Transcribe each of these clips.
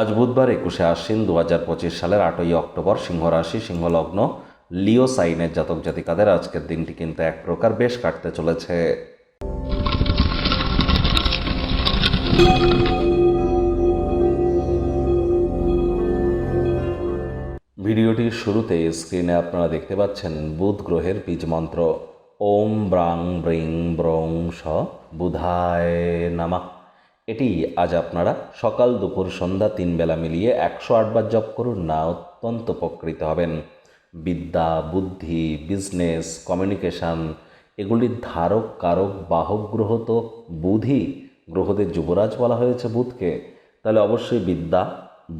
আজ বুধবার একুশে আশ্বিন দু হাজার পঁচিশ সালের আটই অক্টোবর সিংহ রাশি সিংহলগ্ন লিও সাইনের জাতক জাতিকাদের আজকের দিনটি কিন্তু এক প্রকার বেশ কাটতে চলেছে। ভিডিওটির শুরুতে স্ক্রিনে আপনারা দেখতে পাচ্ছেন বুধ গ্রহের বীজ মন্ত্র। ওম ব্রাং ব্রিং ব্রং স বুধায় এটি আজ আপনারা সকাল দুপুর সন্ধ্যা তিন বেলা মিলিয়ে একশো আটবার জপ করুন, না অত্যন্ত উপকৃত হবেন। বিদ্যা, বুদ্ধি বিজনেস কমিউনিকেশন এগুলির ধারক, কারক, বাহক গ্রহ তো বুধই গ্রহদের যুবরাজ বলা হয়েছে বুধকে। তাহলে অবশ্যই বিদ্যা,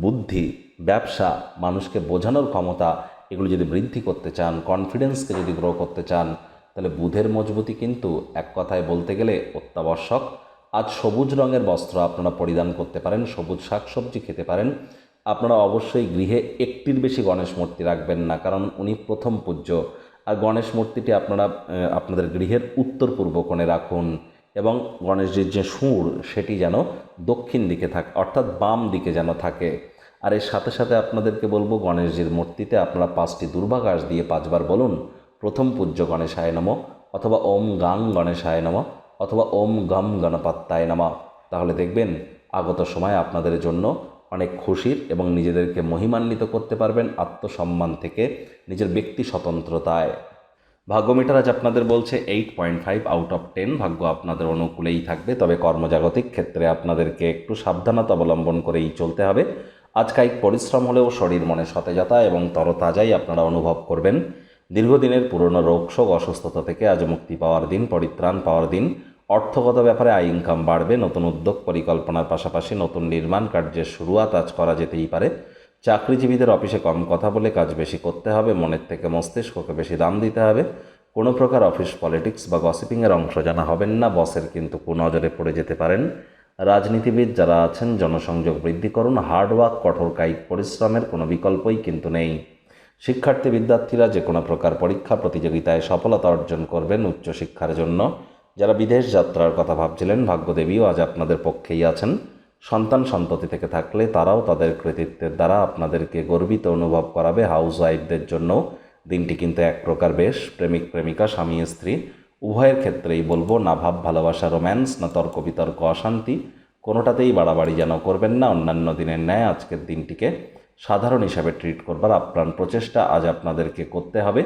বুদ্ধি, ব্যবসা, মানুষকে বোঝানোর ক্ষমতা এগুলো যদি বৃদ্ধি করতে চান কনফিডেন্সকে যদি গ্রো করতে চান, তাহলে বুধের মজবুতি কিন্তু এক কথায় বলতে গেলে অত্যাবশ্যক। আজ সবুজ রঙের বস্ত্র আপনারা পরিধান করতে পারেন, সবুজ শাকসবজি খেতে পারেন। আপনারা অবশ্যই গৃহে একটির বেশি গণেশ মূর্তি রাখবেন না, কারণ উনি প্রথম পূজ্য। আর গণেশ মূর্তিটি আপনারা আপনাদের গৃহের উত্তর পূর্ব কোণে রাখুন এবং গণেশজির যে সুর সেটি যেন দক্ষিণ দিকে থাকে, অর্থাৎ বাম দিকে যেন থাকে। আর এর সাথে সাথে আপনাদেরকে বলব, গণেশজির মূর্তিতে আপনারা পাঁচটি দুর্বাঘাস দিয়ে পাঁচবার বলুন, প্রথম পূজ্য গণেশায় নম অথবা ওম গাং গণেশায় নম। অথবা ওম গম গণপাত্তায় নম। তাহলে দেখবেন আগত সময় আপনাদের জন্য অনেক খুশির এবং নিজেদেরকে মহিমান্বিত করতে পারবেন আত্মসম্মান থেকে নিজের ব্যক্তি স্বতন্ত্রতায়। ভাগ্যমিটার আজ আপনাদের বলছে eight point five out of ten ভাগ্য আপনাদের অনুকূলেই থাকবে, তবে কর্মজাগতিক ক্ষেত্রে আপনাদেরকে একটু সাবধানতা অবলম্বন করেই চলতে হবে। আজ কায়িক পরিশ্রম হলেও শরীর মনে সতেজতা এবং তরতাজাই আপনারা অনুভব করবেন। দীর্ঘদিনের পুরনো রোগশোক অসুস্থতা থেকে আজ মুক্তি পাওয়ার দিন, পরিত্রাণ পাওয়ার দিন। অর্থগত ব্যাপারে আয় ইনকাম বাড়বে, নতুন উদ্যোগ পরিকল্পনার পাশাপাশি নতুন নির্মাণ কার্যের শুরুয়াত আজ করা যেতেই পারে। চাকরিজীবীদের অফিসে কম কথা বলে কাজ বেশি করতে হবে, মনের থেকে মস্তিষ্ককে বেশি দাম দিতে হবে। কোনো প্রকার অফিস পলিটিক্স বা গসিপিংয়ের অংশ জানা হবেন না, বসের কিন্তু কুনজরে পড়ে যেতে পারেন। রাজনীতিবিদ যারা আছেন, জনসংযোগ বৃদ্ধি করুন হার্ডওয়ার্ক কঠোর কায়িক পরিশ্রমের কোনো বিকল্পই কিন্তু নেই। শিক্ষার্থী বিদ্যার্থীরা যে কোনো প্রকার পরীক্ষা, প্রতিযোগিতায় সফলতা অর্জন করবেন উচ্চশিক্ষার জন্য। যারা বিদেশ যাত্রার কথা ভাবছিলেন, ভাগ্যদেবীও আজ আপনাদের পক্ষেই আছেন। সন্তান সন্ততি থেকে থাকলে তারাও তাদের কৃতিত্বের দ্বারা আপনাদেরকে গর্বিত অনুভব করাবে। হাউস ওয়াইফদের জন্য দিনটি কিন্তু এক প্রকার বেশ। প্রেমিক, প্রেমিকা, স্বামী, স্ত্রী, উভয়ের ক্ষেত্রেই বলব, না ভাব, ভালোবাসা, রোম্যান্স, না তর্ক, বিতর্ক, অশান্তি, কোনোটাতেই বাড়াবাড়ি যেন করবেন না। অন্যান্য দিনের ন্যায় আজকের দিনটিকে সাধারণ হিসাবে ট্রিট করবার আপ্রাণ প্রচেষ্টা আজ আপনাদেরকে করতে হবে।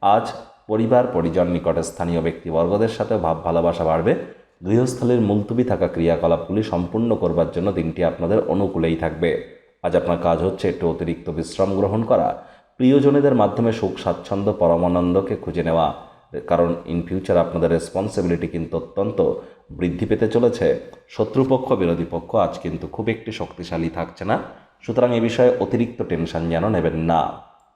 আজ পরিবার, পরিজন, নিকটে স্থানীয় ব্যক্তিবর্গদের সাথে ভাব, ভালোবাসা বাড়বে। গৃহস্থলের মুলতুবি থাকা ক্রিয়াকলাপগুলি সম্পূর্ণ করবার জন্য দিনটি আপনাদের অনুকূলেই থাকবে। আজ আপনার কাজ হচ্ছে একটু অতিরিক্ত বিশ্রাম গ্রহণ করা। প্রিয়জনেদের মাধ্যমে সুখ, স্বাচ্ছন্দ্য, পরমানন্দকে খুঁজে নেওয়া। কারণ ইন ফিউচার আপনাদের রেসপন্সিবিলিটি কিন্তু অত্যন্ত বৃদ্ধি পেতে চলেছে। শত্রুপক্ষ, বিরোধী পক্ষ আজ কিন্তু খুব একটি শক্তিশালী থাকছে না। সুতরাং এ বিষয়ে অতিরিক্ত টেনশন যেন নেবেন না।